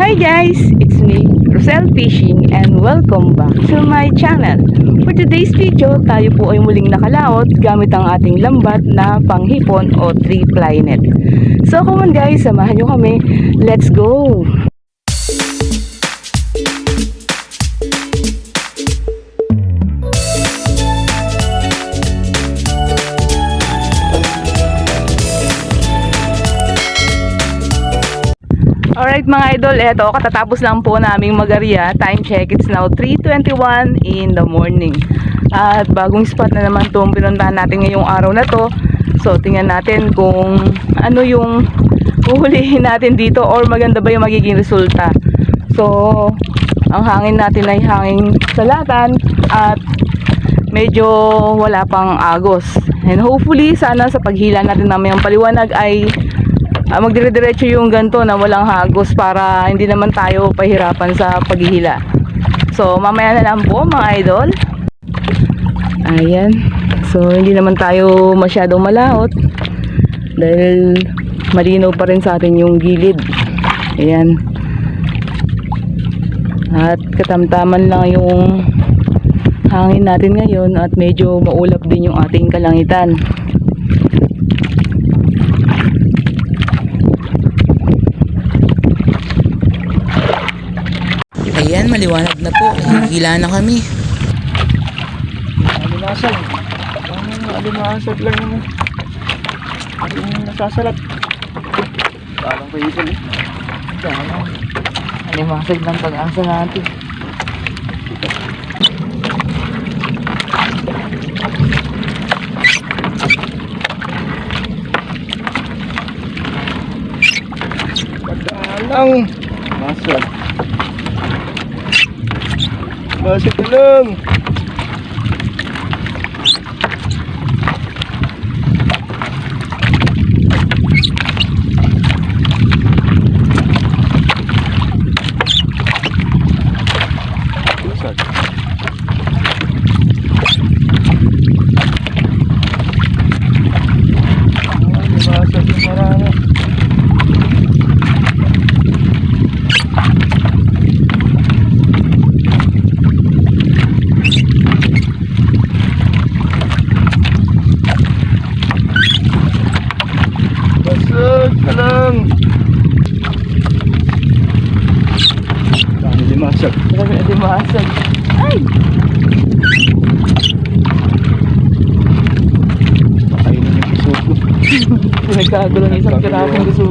Hi guys! It's me, Rosel Fishing and welcome back to my channel. For today's video, tayo po ay muling nakalaot gamit ang ating lambat na panghipon o 3-ply net. So come on guys, samahan nyo kami. Let's go! Alright mga idol, eto katatapos lang po naming magarya. Time check, it's now 3.21 in the morning. At bagong spot na naman itong pinuntahan natin ngayong araw na to. So tingnan natin kung ano yung uhulihin natin dito or maganda ba yung magiging resulta. So ang hangin natin ay hangin salatan at medyo wala pang agos. And hopefully sana sa paghila natin namin ang paliwanag ay uh, magdire-diretso yung ganto na walang hagos para hindi naman tayo pahirapan sa paghihila. So, mamaya na lang po mga idol. Ayan. So, hindi naman tayo masyadong malaot dahil malinaw pa rin sa atin yung gilid. Ayan. At katamtaman lang yung hangin natin ngayon at medyo maulap din yung ating kalangitan. Ayan, maliwanag na po. Hila na kami. Alimasag. Alimasag lang yung ating nasasalat. Parang kayo eh. Ayan. Alimasag ng pag-asa natin. Pagkaalang. Masag. Masag na. Masag. Ah, Masag yung marami. Basag ka lang. Dami limasag. Grabe na dimasag. Ay! Pakainin yung puso ko. Pinagkagulo ng isang pirasong gusto.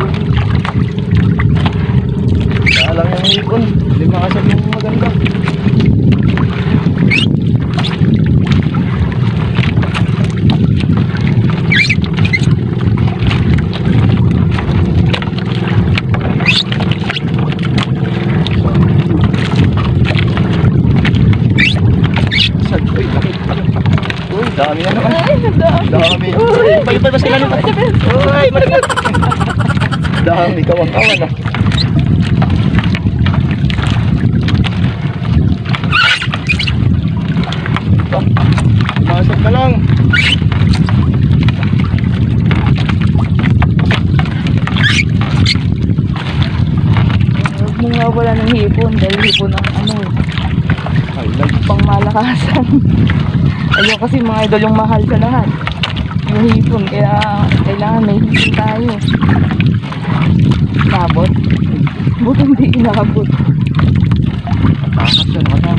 Kaya lang yung hipon. Limasag yung maganda. Basag. Uy, laki. Uy, dami na naman. Ay, nagdaan. Dami. Uy, palitan pa sila nito. Uy, malagat. Dami kawang-kawan ah. Masok na lang. Huwag mong mawala ng hipon dahil hipon ang ano eh, pang malakasan. Ayun kasi mga idol yung mahal sa lahat. Yung hipon, kaya kailangan may hipon tayo. Nabot. Buti hindi inabot. Takas yan, nakatakas.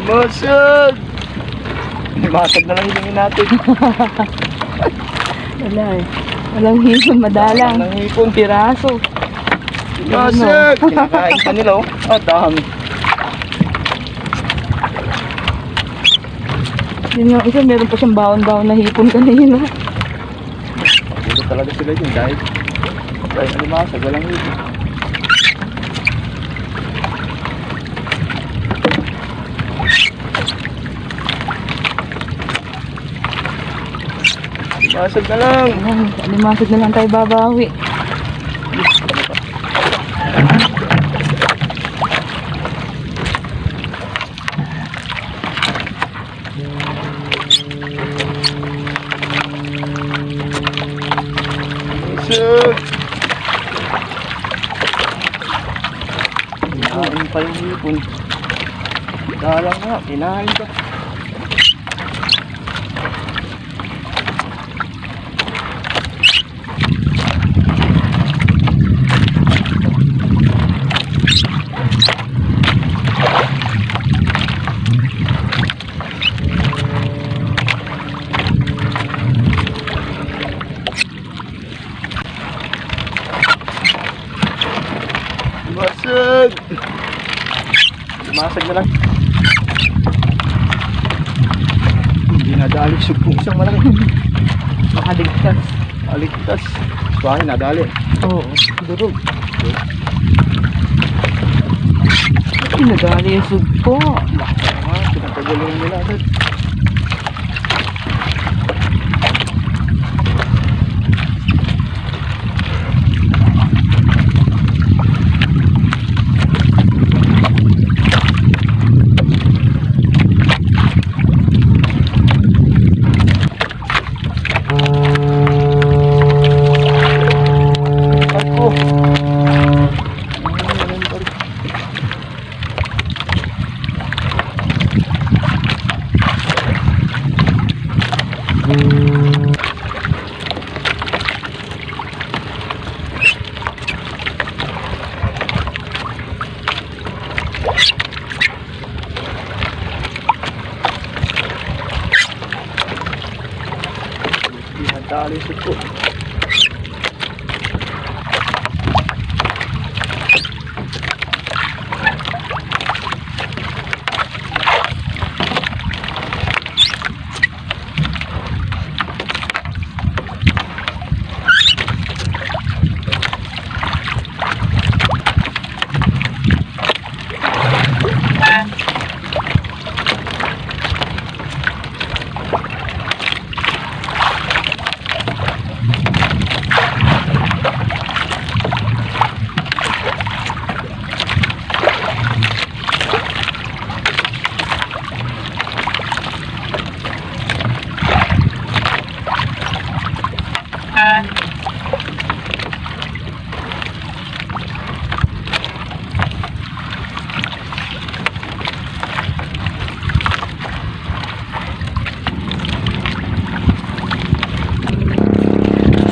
Busog! Masag na lang hilingin natin. Wala eh. Walang hipon, madalang. Walang hipon. Piraso. Busog! Kinakain pa nila oh. Ah, dami. Yun yung isa, meron pa siyang baon-baon na hipon kanina. Dito talaga sila dyan dahil dahil alimasag, walang hipon. Masag na lang. Ayan, alimasag na lang tayo babawi. Kinain pa yung hipon. Dalang nga, kinain pa. Masag na lang. Hindi nadali. Sugbong siyang malaki. Makaligtas. Makaligtas. Bahay nadali. Oo. Durog. Ay, nadali yung sugpo. Pinagkagaling nila. Pinagkagaling nila. 40 sekund.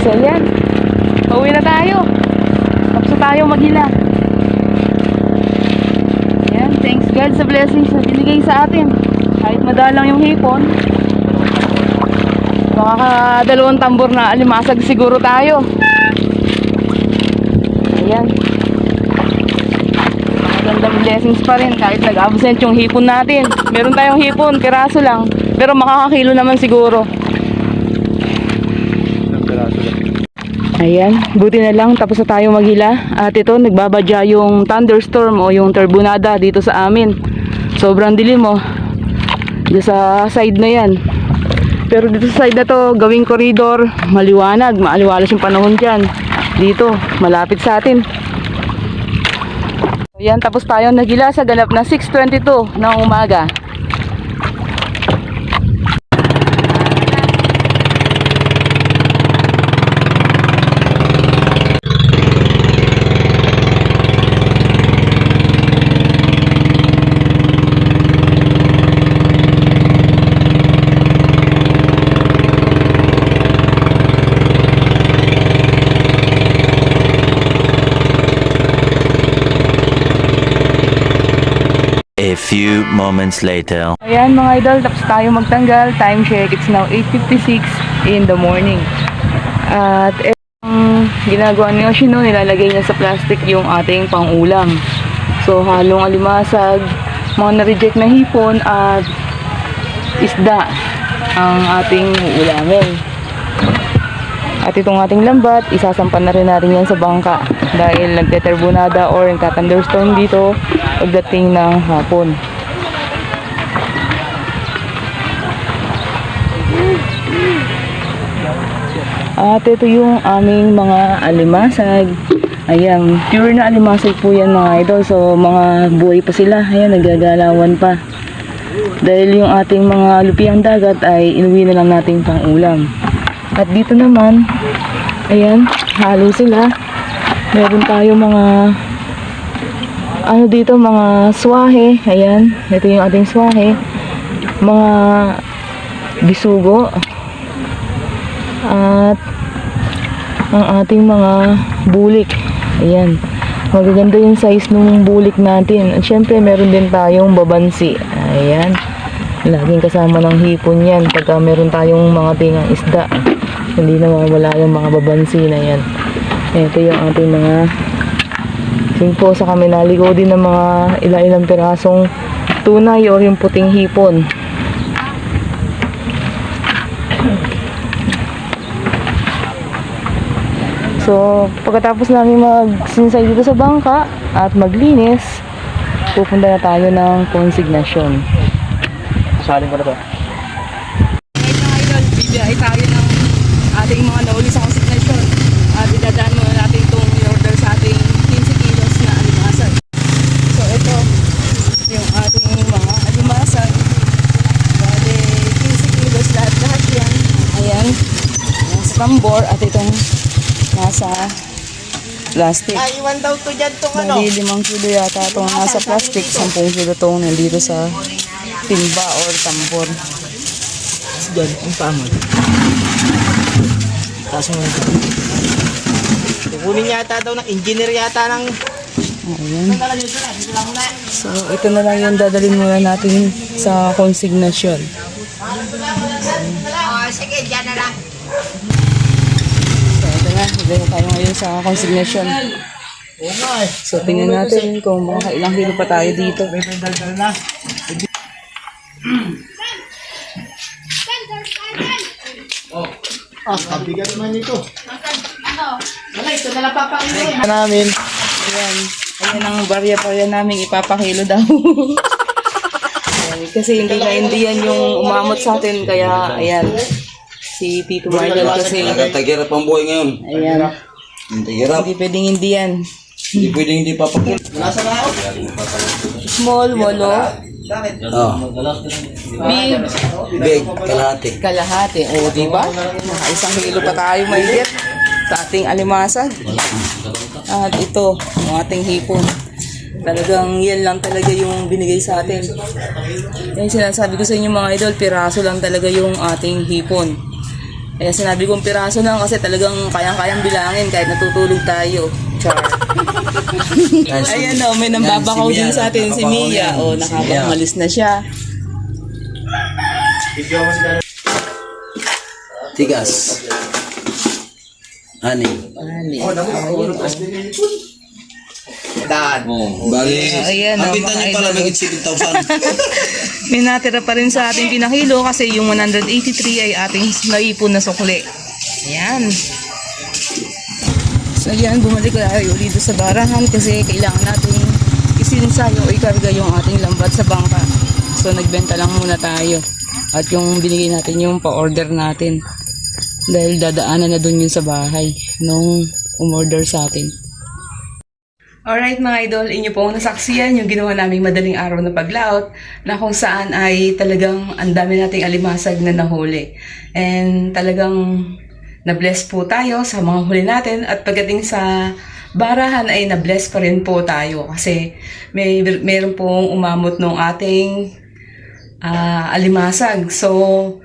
So yan. Pauwi na tayo. Tapos tayo maghila. Yan. Thanks God sa blessings na binigay sa atin. Kahit madalang yung hipon. Makakadalawang tambor na alimasag siguro tayo. Ayan. Magandang blessings pa rin kahit nag-absent yung hipon natin. Meron tayong hipon, piraso lang. Pero makakakilo naman siguro. Ilang piraso lang. Ayan, buti na lang tapos na tayo maghila. At ito, nagbabadya yung thunderstorm o yung turbonada dito sa amin. Sobrang dilim oh. Dito sa side na yan. Pero dito sa side na to, gawing koridor, maliwanag, maaliwalas yung panahon dyan. Dito, malapit sa atin. Ayan, tapos tayo naghila sa ganap na 6.22 ng umaga. Few moments later. Ayan mga idol, tapos tayo magtanggal. Time check, it's now 8.56 in the morning. At ang ginagawa ni Yoshino, nilalagay niya sa plastic yung ating pangulam. So halong alimasag, mga na-reject na hipon at isda ang ating ulamin. At itong ating lambat, isasampan na rin natin yan sa bangka dahil nagteterbonada or nagka-thunderstorm dito pagdating ng hapon. At ito yung aming mga alimasag. Ayan, pure na alimasag po yan mga idol. So, mga buhay pa sila. Ayan, nagagalawan pa. Dahil yung ating mga lupiang dagat ay inuwi na lang natin pang ulam. At dito naman, ayan, halo sila. Meron tayo mga ano dito, mga swahe. Ayan, ito yung ating swahe. Mga bisugo. At ang ating mga bulik. Ayan. Magaganda yung size ng bulik natin. At syempre, meron din tayong babansi. Ayan. Laging kasama ng hipon yan. Pagka meron tayong mga tingang isda. Hindi na mawala yung mga babansi na yan. Ito yung ating mga po sa kami naligo din ng mga ilang-ilang pirasong tunay or yung puting hipon. So, pagkatapos namin magsinsay dito sa bangka at maglinis, pupunta na tayo ng konsignasyon. Saling ko na to. Ngayon mga idol, bibiyay tayo ng ating mga nauli sa konsignasyon. At idadaan muna natin itong in-order sa ating 15 kilos na alimasag. So, ito yung ating mga alimasag. Bale, 15 kilos lahat-lahat yan. Ayan. Nasa tambor at itong nasa plastic. Ay, iwan daw to dyan tong ano. Bali, limang kilo yata itong nasa plastic, 10 kilo itong nandito sa timba or tambor. Dyan, ang pamo. Taas mo ito. Kukunin yata daw ng engineer yata ng... Ayan. So, ito na lang yung dadalhin muna natin sa konsignasyon. So, ito na. Dadalhin tayo ngayon sa eh. So, tingnan natin kung mga ilang kilo pa tayo dito. May pendal na. Ah, kabigat man ito. Ano? Wala, ito na lang papakilo. namin. Ayan. Ayan ang barya-barya namin ipapakilo daw. Ayan, kasi hindi na hindi yan yung umamot sa atin. Kaya, ayan. Si Tito Michael kasi. Tagara pang buhay ngayon. Ayan. Ang Tagara. Hindi pwedeng hindi yan. Hindi pwedeng hindi papakul. Nasa na ako? Small, walo. Oh. Big, Big, kalahati. kalahati. O, di ba? Naka isang kilo pa tayo may sa ating alimasag. At ito, ang ating hipon. Talagang yan lang talaga yung binigay sa atin. Yan sinasabi ko sa inyo mga idol, piraso lang talaga yung ating hipon. Kaya sinabi kong piraso lang kasi talagang kayang-kayang bilangin kahit natutulog tayo. Char. Ayan o, may nambabakaw din sa atin si Mia. O, nakapagmalis na siya. Tigas. Ani. Ani. Dad. Oh, bali. Ayan, ang oh, benta niyo pala may 7,000. May natira pa rin sa ating pinakilo kasi yung 183 ay ating naipon na sukli. Ayan. So yan, bumalik tayo dito sa barahan kasi kailangan natin isinsayo o ikarga yung ating lambat sa bangka. So nagbenta lang muna tayo. At yung binigay natin yung pa-order natin. Dahil dadaanan na dun yun sa bahay nung umorder sa atin. Alright mga idol, inyo pong nasaksiyan yung ginawa naming madaling araw na paglaot na kung saan ay talagang ang dami nating alimasag na nahuli. And talagang na-bless po tayo sa mga huli natin at pagdating sa barahan ay na-bless pa rin po tayo kasi may meron pong umamot ng ating ah, alimasag. So,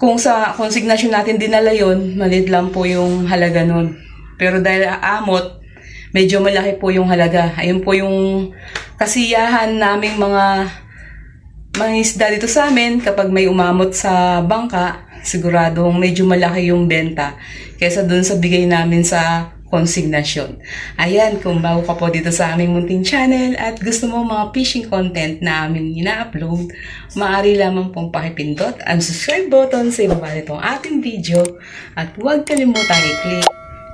kung sa konsignasyon natin dinala yun, maliit lang po yung halaga nun. Pero dahil aamot, medyo malaki po yung halaga. Ayun po yung kasiyahan naming mga mga dito sa amin, kapag may umamot sa bangka, siguradong medyo malaki yung benta kaysa dun sa bigay namin sa konsignasyon. Ayan, kung bago ka po dito sa aming munting channel at gusto mo mga fishing content na aming ina-upload, maaari lamang pong pakipindot ang subscribe button sa ibaba nitong ating video at huwag kalimutan i-click